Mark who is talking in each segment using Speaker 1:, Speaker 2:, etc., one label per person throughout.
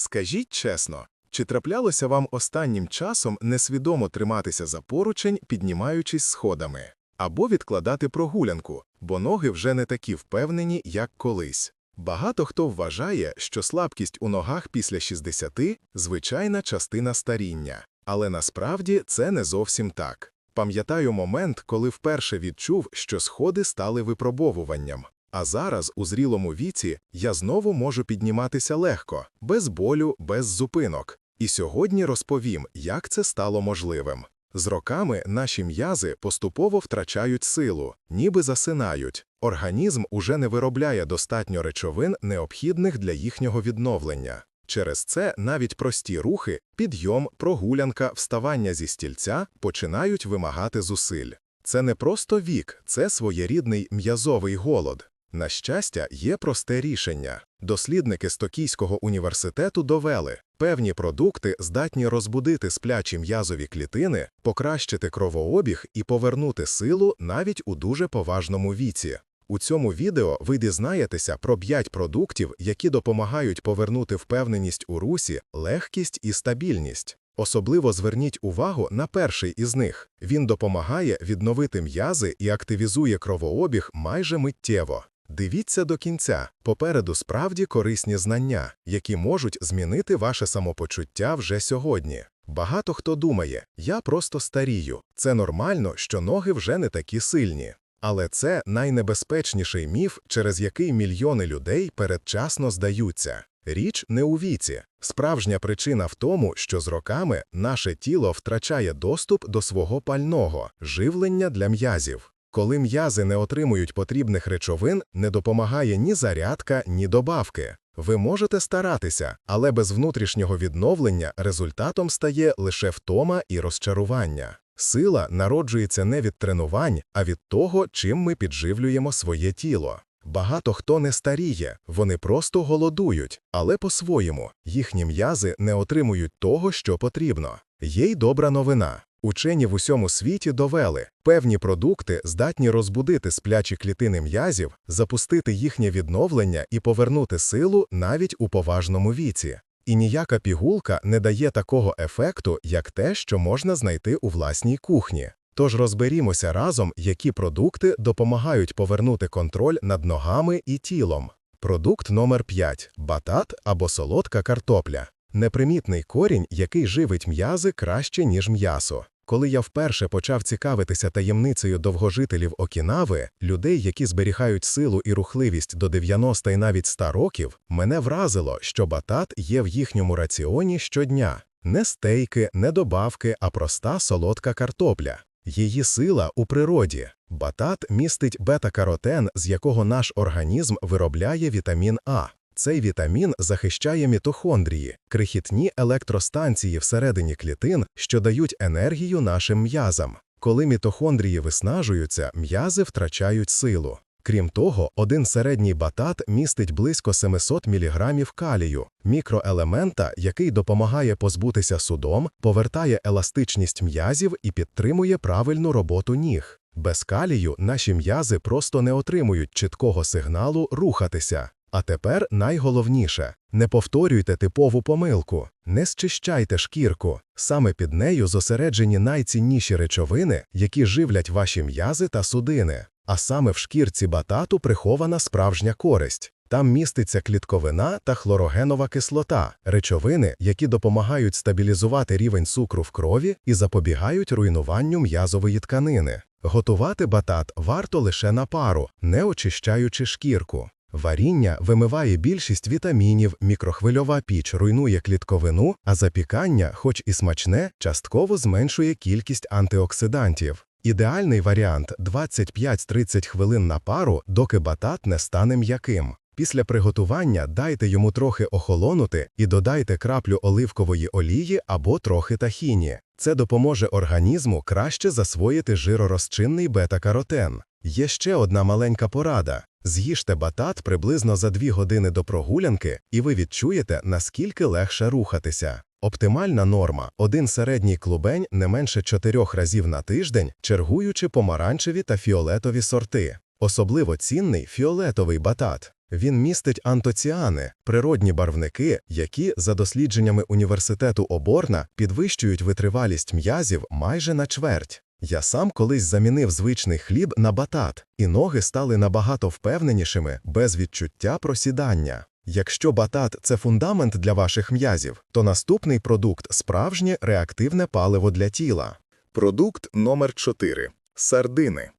Speaker 1: Скажіть чесно, чи траплялося вам останнім часом несвідомо триматися за поручень, піднімаючись сходами, або відкладати прогулянку, бо ноги вже не такі впевнені, як колись? Багато хто вважає, що слабкість у ногах після 60 – звичайна частина старіння, але насправді це не зовсім так. Пам'ятаю момент, коли вперше відчув, що сходи стали випробовуванням. А зараз, у зрілому віці, я знову можу підніматися легко, без болю, без зупинок. І сьогодні розповім, як це стало можливим. З роками наші м'язи поступово втрачають силу, ніби засинають. Організм уже не виробляє достатньо речовин, необхідних для їхнього відновлення. Через це навіть прості рухи, підйом, прогулянка, вставання зі стільця починають вимагати зусиль. Це не просто вік, це своєрідний м'язовий голод. На щастя, є просте рішення. Дослідники з Токійського університету довели, певні продукти здатні розбудити сплячі м'язові клітини, покращити кровообіг і повернути силу навіть у дуже поважному віці. У цьому відео ви дізнаєтеся про 5 продуктів, які допомагають повернути впевненість у русі, легкість і стабільність. Особливо зверніть увагу на перший із них. Він допомагає відновити м'язи і активізує кровообіг майже миттєво. Дивіться до кінця. Попереду справді корисні знання, які можуть змінити ваше самопочуття вже сьогодні. Багато хто думає, я просто старію. Це нормально, що ноги вже не такі сильні. Але це найнебезпечніший міф, через який мільйони людей передчасно здаються. Річ не у віці. Справжня причина в тому, що з роками наше тіло втрачає доступ до свого пального живлення для м'язів. Коли м'язи не отримують потрібних речовин, не допомагає ні зарядка, ні добавки. Ви можете старатися, але без внутрішнього відновлення результатом стає лише втома і розчарування. Сила народжується не від тренувань, а від того, чим ми підживлюємо своє тіло. Багато хто не старіє, вони просто голодують, але по-своєму їхні м'язи не отримують того, що потрібно. Є й добра новина. Учені в усьому світі довели, певні продукти здатні розбудити сплячі клітини м'язів, запустити їхнє відновлення і повернути силу навіть у поважному віці. І ніяка пігулка не дає такого ефекту, як те, що можна знайти у власній кухні. Тож розберімося разом, які продукти допомагають повернути контроль над ногами і тілом. Продукт номер 5 батат або солодка картопля. Непримітний корінь, який живить м'язи краще, ніж м'ясо. Коли я вперше почав цікавитися таємницею довгожителів Окінави, людей, які зберігають силу і рухливість до 90 і навіть 100 років, мене вразило, що батат є в їхньому раціоні щодня. Не стейки, не добавки, а проста солодка картопля. Її сила у природі. Батат містить бета-каротен, з якого наш організм виробляє вітамін А. Цей вітамін захищає мітохондрії, крихітні електростанції всередині клітин, що дають енергію нашим м'язам. Коли мітохондрії виснажуються, м'язи втрачають силу. Крім того, один середній батат містить близько 700 мг калію, мікроелемента, який допомагає позбутися судом, повертає еластичність м'язів і підтримує правильну роботу ніг. Без калію наші м'язи просто не отримують чіткого сигналу рухатися. А тепер найголовніше не повторюйте типову помилку, не зчищайте шкірку. Саме під нею зосереджені найцінніші речовини, які живлять ваші м'язи та судини. А саме в шкірці батату прихована справжня користь. Там міститься клітковина та хлорогенова кислота, речовини, які допомагають стабілізувати рівень цукру в крові і запобігають руйнуванню м'язової тканини. Готувати батат варто лише на пару, не очищаючи шкірку. Варіння вимиває більшість вітамінів, мікрохвильова піч руйнує клітковину, а запікання, хоч і смачне, частково зменшує кількість антиоксидантів. Ідеальний варіант 25-30 хвилин на пару, доки батат не стане м'яким. Після приготування дайте йому трохи охолонути і додайте краплю оливкової олії або трохи тахіні. Це допоможе організму краще засвоїти жиророзчинний бета-каротен. Є ще одна маленька порада. З'їжте батат приблизно за 2 години до прогулянки, і ви відчуєте, наскільки легше рухатися. Оптимальна норма один середній клубень не менше 4 разів на тиждень, чергуючи помаранчеві та фіолетові сорти. Особливо цінний фіолетовий батат. Він містить антоціани, природні барвники, які, за дослідженнями університету Оборна, підвищують витривалість м'язів майже на чверть. Я сам колись замінив звичний хліб на батат, і ноги стали набагато впевненішими, без відчуття просідання. Якщо батат це фундамент для ваших м'язів, то наступний продукт справжнє реактивне паливо для тіла. Продукт номер 4 сардини.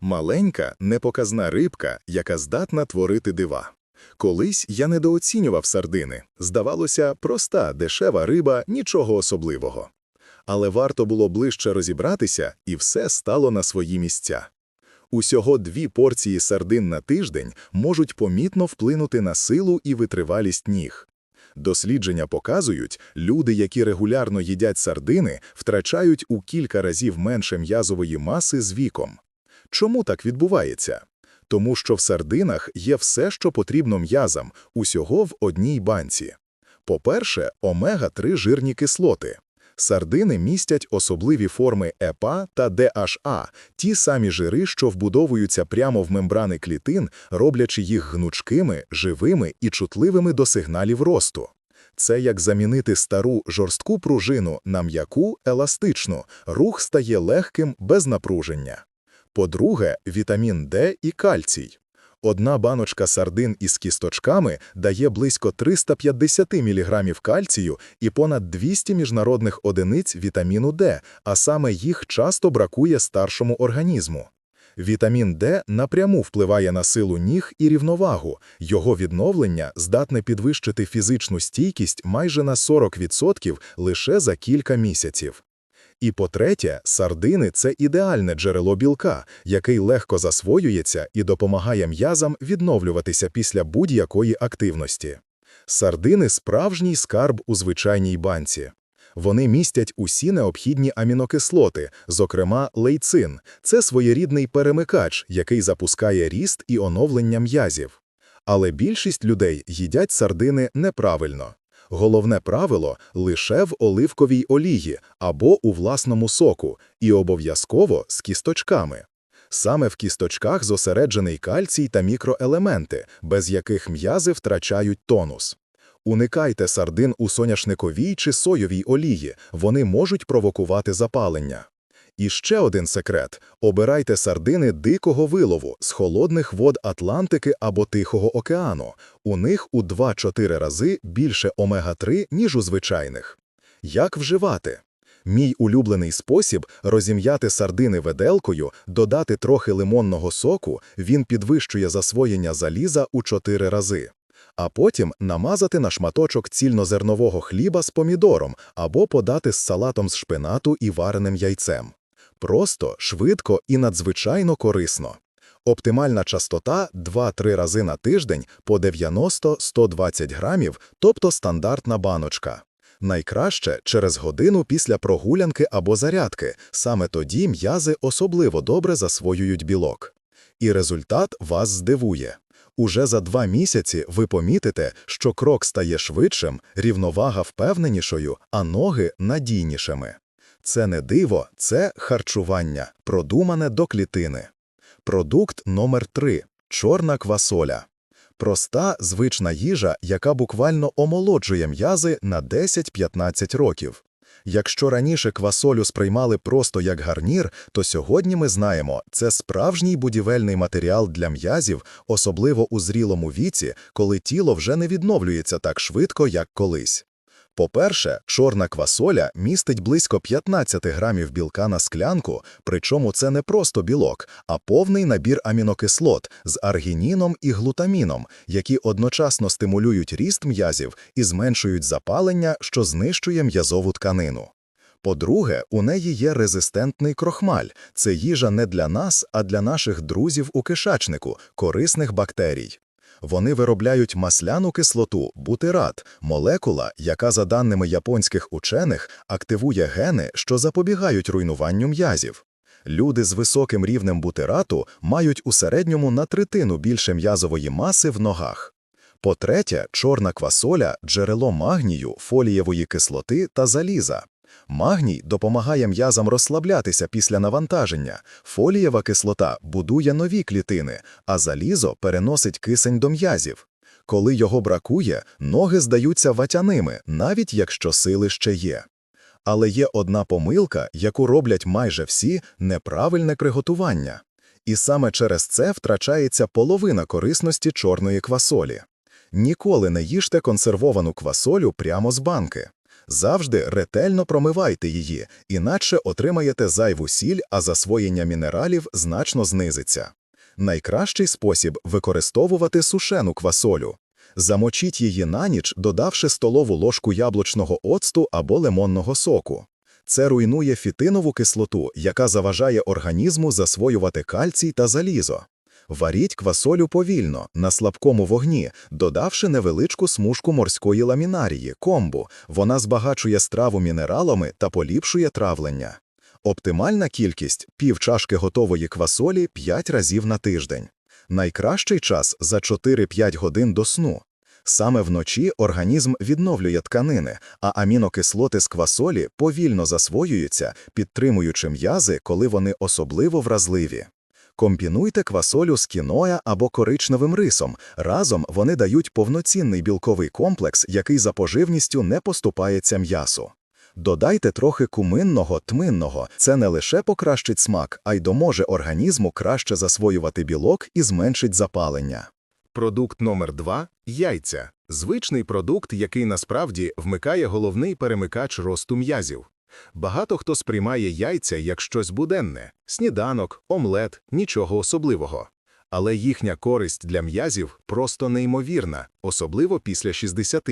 Speaker 1: Маленька, непоказна рибка, яка здатна творити дива. Колись я недооцінював сардини. Здавалося, проста, дешева риба, нічого особливого. Але варто було ближче розібратися, і все стало на свої місця. Усього дві порції сардин на тиждень можуть помітно вплинути на силу і витривалість ніг. Дослідження показують, люди, які регулярно їдять сардини, втрачають у кілька разів менше м'язової маси з віком. Чому так відбувається? Тому що в сардинах є все, що потрібно м'язам, усього в одній банці. По-перше, омега-3 жирні кислоти. Сардини містять особливі форми ЕПА та ДHA, ті самі жири, що вбудовуються прямо в мембрани клітин, роблячи їх гнучкими, живими і чутливими до сигналів росту. Це як замінити стару жорстку пружину на м'яку, еластичну, рух стає легким, без напруження. По-друге, вітамін Д і кальцій. Одна баночка сардин із кісточками дає близько 350 мг кальцію і понад 200 міжнародних одиниць вітаміну Д, а саме їх часто бракує старшому організму. Вітамін Д напряму впливає на силу ніг і рівновагу. Його відновлення здатне підвищити фізичну стійкість майже на 40% лише за кілька місяців. І по-третє, сардини це ідеальне джерело білка, який легко засвоюється і допомагає м'язам відновлюватися після будь-якої активності. Сардини справжній скарб у звичайній банці. Вони містять усі необхідні амінокислоти, зокрема лейцин. Це своєрідний перемикач, який запускає ріст і оновлення м'язів. Але більшість людей їдять сардини неправильно. Головне правило лише в оливковій олії або у власному соку, і обов'язково з кісточками. Саме в кісточках зосереджений кальцій та мікроелементи, без яких м'язи втрачають тонус. Уникайте сардин у соняшниковій чи соєвій олії, вони можуть провокувати запалення. І ще один секрет: обирайте сардини дикого вилову з холодних вод Атлантики або Тихого океану. У них у 2-4 рази більше омега-3, ніж у звичайних. Як вживати? Мій улюблений спосіб розім'яти сардини веделкою, додати трохи лимонного соку, він підвищує засвоєння заліза у 4 рази. А потім намазати на шматочок цільнозернового хліба з помідором або подати з салатом з шпинату і вареним яйцем. Просто, швидко і надзвичайно корисно. Оптимальна частота 2-3 рази на тиждень по 90-120 грамів, тобто стандартна баночка. Найкраще через годину після прогулянки або зарядки, саме тоді м'язи особливо добре засвоюють білок. І результат вас здивує. Уже за два місяці ви помітите, що крок стає швидшим, рівновага впевненішою, а ноги надійнішими. Це не диво, це харчування, продумане до клітини. Продукт номер 3 чорна квасоля. Проста звична їжа, яка буквально омолоджує м'язи на 10-15 років. Якщо раніше квасолю сприймали просто як гарнір, то сьогодні ми знаємо, це справжній будівельний матеріал для м'язів, особливо у зрілому віці, коли тіло вже не відновлюється так швидко, як колись. По-перше, чорна квасоля містить близько 15 грамів білка на склянку, причому це не просто білок, а повний набір амінокислот з аргініном і глутаміном, які одночасно стимулюють ріст м'язів і зменшують запалення, що знищує м'язову тканину. По-друге, у неї є резистентний крохмаль. Це їжа не для нас, а для наших друзів у кишачнику, корисних бактерій. Вони виробляють масляну кислоту, бутират, молекула, яка, за даними японських учених, активує гени, що запобігають руйнуванню м'язів. Люди з високим рівнем бутирату мають у середньому на третину більше м'язової маси в ногах. По-третє, чорна квасоля джерело магнію, фолієвої кислоти та заліза.
Speaker 2: Магній допомагає м'язам розслаблятися після навантаження, фолієва кислота будує нові клітини, а залізо переносить кисень до м'язів. Коли його бракує, ноги здаються ватяними, навіть якщо сили ще є. Але є одна помилка, яку роблять майже всі – неправильне приготування. І саме через це втрачається половина корисності чорної квасолі. Ніколи не їжте консервовану квасолю прямо з банки. Завжди ретельно промивайте її, іначе отримаєте зайву сіль, а засвоєння мінералів значно знизиться. Найкращий спосіб – використовувати сушену квасолю. Замочіть її на ніч, додавши столову ложку яблучного оцту або лимонного соку. Це руйнує фітинову кислоту, яка заважає організму засвоювати кальцій та залізо. Варіть квасолю повільно, на слабкому вогні, додавши невеличку смужку морської ламінарії, комбу. Вона збагачує страву мінералами та поліпшує травлення. Оптимальна кількість – пів чашки готової квасолі 5 разів на тиждень. Найкращий час – за 4-5 годин до сну. Саме вночі організм відновлює тканини, а амінокислоти з квасолі повільно засвоюються, підтримуючи м'язи, коли вони особливо вразливі. Комбінуйте квасолю з кіноя або коричневим рисом. Разом вони дають повноцінний білковий комплекс, який за поживністю не поступається м'ясу. Додайте трохи куминного, тминного. Це не лише покращить смак, а й доможе організму краще засвоювати білок і зменшить запалення.
Speaker 1: Продукт номер 2 – яйця. Звичний продукт, який насправді вмикає головний перемикач росту м'язів. Багато хто сприймає яйця як щось буденне – сніданок, омлет, нічого особливого. Але їхня користь для м'язів просто неймовірна, особливо після 60.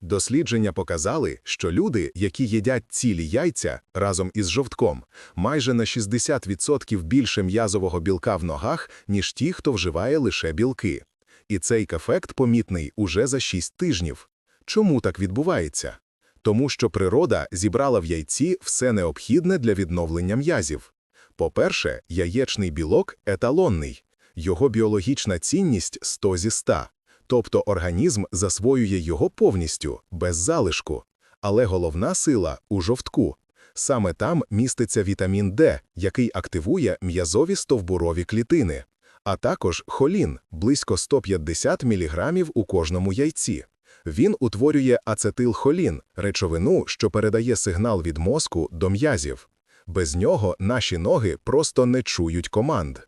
Speaker 1: Дослідження показали, що люди, які їдять цілі яйця разом із жовтком, майже на 60% більше м'язового білка в ногах, ніж ті, хто вживає лише білки. І цей ефект помітний уже за 6 тижнів. Чому так відбувається? Тому що природа зібрала в яйці все необхідне для відновлення м'язів. По-перше, яєчний білок еталонний, його біологічна цінність 100 зі 100, тобто організм засвоює його повністю, без залишку. Але головна сила у жовтку. Саме там міститься вітамін Д, який активує м'язові стовбурові клітини, а також холін – близько 150 мг у кожному яйці. Він утворює ацетилхолін – речовину, що передає сигнал від мозку до м'язів. Без нього наші ноги просто не чують команд.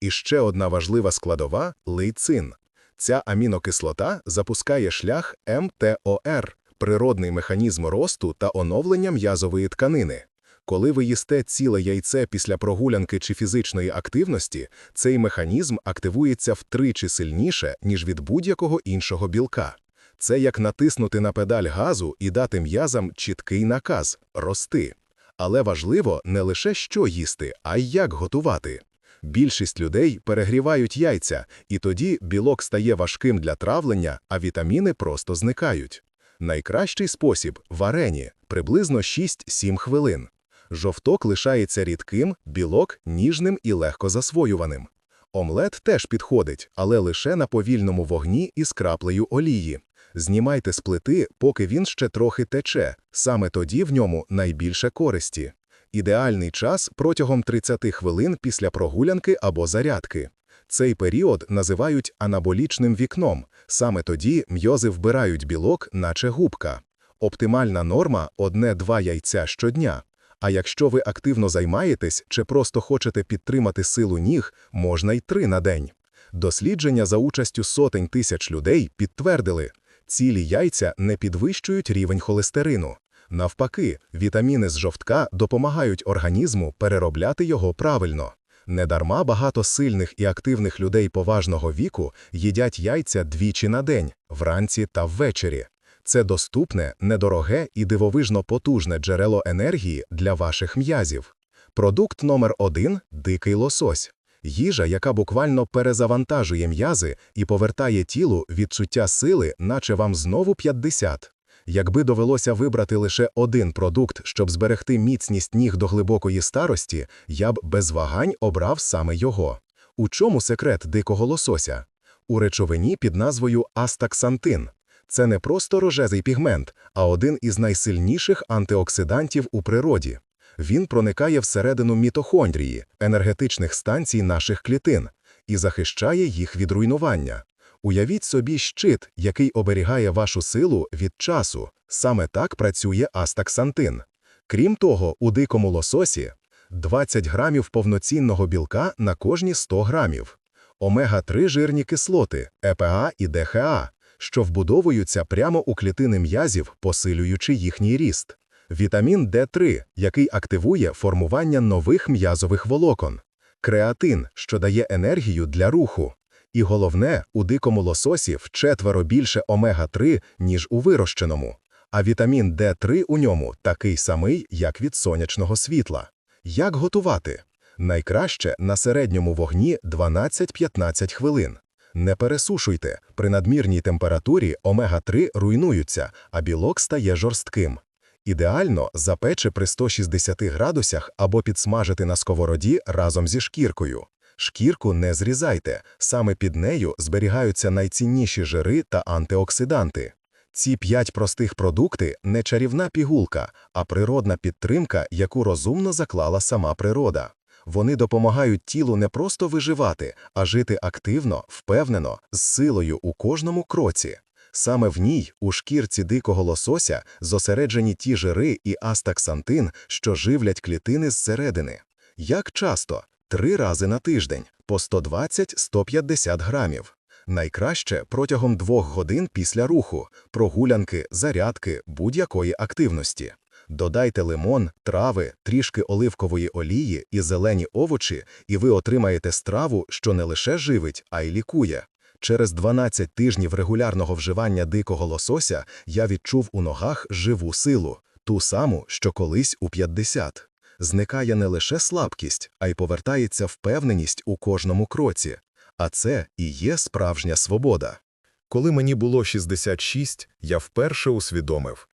Speaker 1: І ще одна важлива складова – лейцин. Ця амінокислота запускає шлях МТОР – природний механізм росту та оновлення м'язової тканини. Коли ви їсте ціле яйце після прогулянки чи фізичної активності, цей механізм активується втричі сильніше, ніж від будь-якого іншого білка. Це як натиснути на педаль газу і дати м'язам чіткий наказ – рости. Але важливо не лише що їсти, а й як готувати. Більшість людей перегрівають яйця, і тоді білок стає важким для травлення, а вітаміни просто зникають. Найкращий спосіб – варені, приблизно 6-7 хвилин. Жовток лишається рідким, білок – ніжним і легко засвоюваним. Омлет теж підходить, але лише на повільному вогні із краплею олії. Знімайте з плити, поки він ще трохи тече, саме тоді в ньому найбільше користі. Ідеальний час протягом 30 хвилин після прогулянки або зарядки. Цей період називають анаболічним вікном, саме тоді м'йози вбирають білок, наче губка. Оптимальна норма – одне-два яйця щодня. А якщо ви активно займаєтесь чи просто хочете підтримати силу ніг, можна й три на день. Дослідження за участю сотень тисяч людей підтвердили, цілі яйця не підвищують рівень холестерину. Навпаки, вітаміни з жовтка допомагають організму переробляти його правильно. Недарма багато сильних і активних людей поважного віку їдять яйця двічі на день, вранці та ввечері. Це доступне, недороге і дивовижно потужне джерело енергії для ваших м'язів. Продукт номер один – дикий лосось. Їжа, яка буквально перезавантажує м'язи і повертає тілу відчуття сили, наче вам знову 50. Якби довелося вибрати лише один продукт, щоб зберегти міцність ніг до глибокої старості, я б без вагань обрав саме його. У чому секрет дикого лосося? У речовині під назвою астаксантин. Це не просто рожевий пігмент, а один із найсильніших антиоксидантів у природі. Він проникає всередину мітохондрії, енергетичних станцій наших клітин, і захищає їх від руйнування. Уявіть собі щит, який оберігає вашу силу від часу. Саме так працює астаксантин. Крім того, у дикому лососі 20 грамів повноцінного білка на кожні 100 грамів, омега-3 жирні кислоти, ЕПА і ДХА, що вбудовуються прямо у клітини м'язів, посилюючи їхній ріст, вітамін Д3, який активує формування нових м'язових волокон, креатин, що дає енергію для руху. І головне, у дикому лососі вчетверо більше омега-3, ніж у вирощеному, а вітамін Д3 у ньому такий самий, як від сонячного світла. Як готувати? Найкраще на середньому вогні 12-15 хвилин. Не пересушуйте, при надмірній температурі омега-3 руйнуються, а білок стає жорстким. Ідеально запече при 160 градусах або підсмажити на сковороді разом зі шкіркою. Шкірку не зрізайте, саме під нею зберігаються найцінніші жири та антиоксиданти. Ці п'ять простих продукти не чарівна пігулка, а природна підтримка, яку розумно заклала сама природа. Вони допомагають тілу не просто виживати, а жити активно, впевнено, з силою у кожному кроці. Саме в ній, у шкірці дикого лосося, зосереджені ті жири і астаксантин, що живлять клітини зсередини. Як часто? Три рази на тиждень, по 120-150 грамів. Найкраще протягом двох годин після руху, прогулянки, зарядки, будь-якої активності. Додайте лимон, трави, трішки оливкової олії і зелені овочі, і ви отримаєте страву, що не лише живить, а й лікує. Через 12 тижнів регулярного вживання дикого лосося я відчув у ногах живу силу, ту саму, що колись у 50. Зникає не лише слабкість, а й повертається впевненість у кожному кроці. А це і є справжня свобода.
Speaker 2: Коли мені було 66, я вперше усвідомив.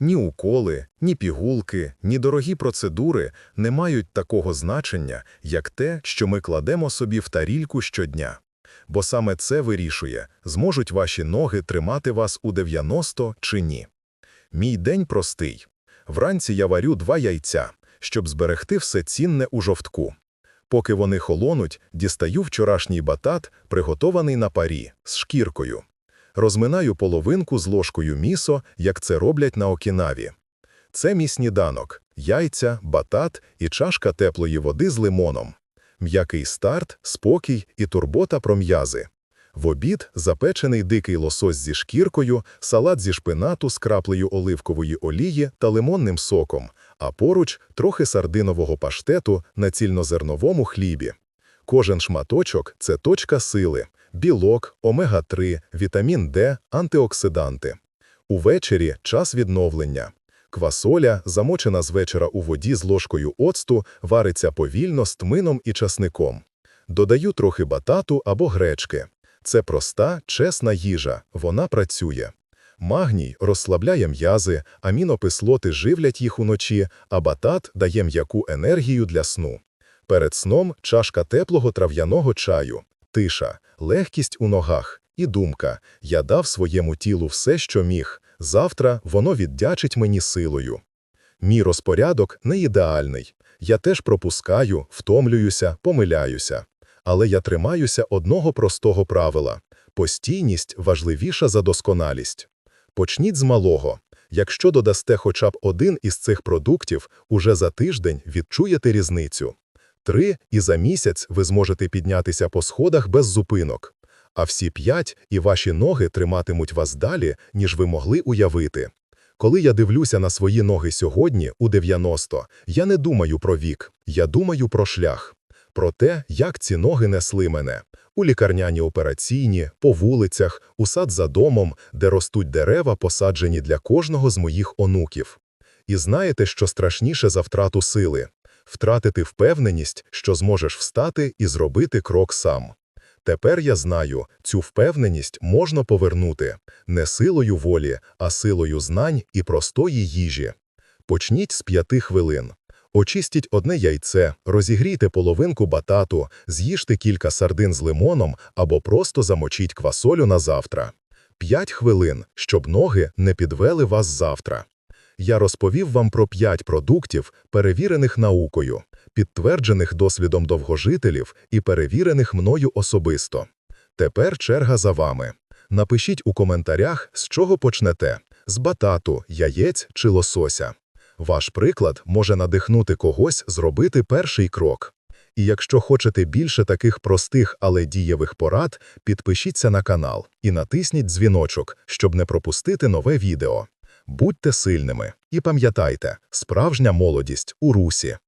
Speaker 2: Ні уколи, ні пігулки, ні дорогі процедури не мають такого значення, як те, що ми кладемо собі в тарільку щодня. Бо саме це вирішує, зможуть ваші ноги тримати вас у 90 чи ні. Мій день простий. Вранці я варю два яйця, щоб зберегти все цінне у жовтку. Поки вони холонуть, дістаю вчорашній батат, приготований на парі, з шкіркою. Розминаю половинку з ложкою місо, як це роблять на Окінаві. Це мій сніданок, яйця, батат і чашка теплої води з лимоном. М'який старт, спокій і турбота про м'язи. В обід запечений дикий лосось зі шкіркою, салат зі шпинату з краплею оливкової олії та лимонним соком, а поруч трохи сардинового паштету на цільнозерновому хлібі. Кожен шматочок – це точка сили, білок, омега-3, вітамін Д, антиоксиданти. Увечері – час відновлення. Квасоля, замочена з вечора у воді з ложкою оцту, вариться повільно з тмином і часником. Додаю трохи батату або гречки. Це проста, чесна їжа, вона працює. Магній розслабляє м'язи, амінокислоти живлять їх уночі, а батат дає м'яку енергію для сну. Перед сном чашка теплого трав'яного чаю, тиша, легкість у ногах і думка «Я дав своєму тілу все, що міг, завтра воно віддячить мені силою». Мій розпорядок не ідеальний. Я теж пропускаю, втомлююся, помиляюся. Але я тримаюся одного простого правила – постійність важливіша за досконалість. Почніть з малого. Якщо додасте хоча б один із цих продуктів, уже за тиждень відчуєте різницю. Три – і за місяць ви зможете піднятися по сходах без зупинок. А всі п'ять – і ваші ноги триматимуть вас далі, ніж ви могли уявити. Коли я дивлюся на свої ноги сьогодні, у 90, я не думаю про вік, я думаю про шлях. Про те, як ці ноги несли мене. У лікарняні операційні, по вулицях, у сад за домом, де ростуть дерева, посаджені для кожного з моїх онуків. І знаєте, що страшніше за втрату сили? Втратити впевненість, що зможеш встати і зробити крок сам. Тепер я знаю, цю впевненість можна повернути не силою волі, а силою знань і простої їжі. Почніть з п'яти хвилин. Очистіть одне яйце, розігрійте половинку батату, з'їжте кілька сардин з лимоном або просто замочіть квасолю на завтра. 5 хвилин, щоб ноги не підвели вас завтра. Я розповів вам про 5 продуктів, перевірених наукою, підтверджених досвідом довгожителів і перевірених мною особисто. Тепер черга за вами. Напишіть у коментарях, з чого почнете – з батату, яєць чи лосося. Ваш приклад може надихнути когось зробити перший крок. І якщо хочете більше таких простих, але дієвих порад, підпишіться на канал і натисніть дзвіночок, щоб не пропустити нове відео. Будьте сильними і пам'ятайте, справжня молодість у русі.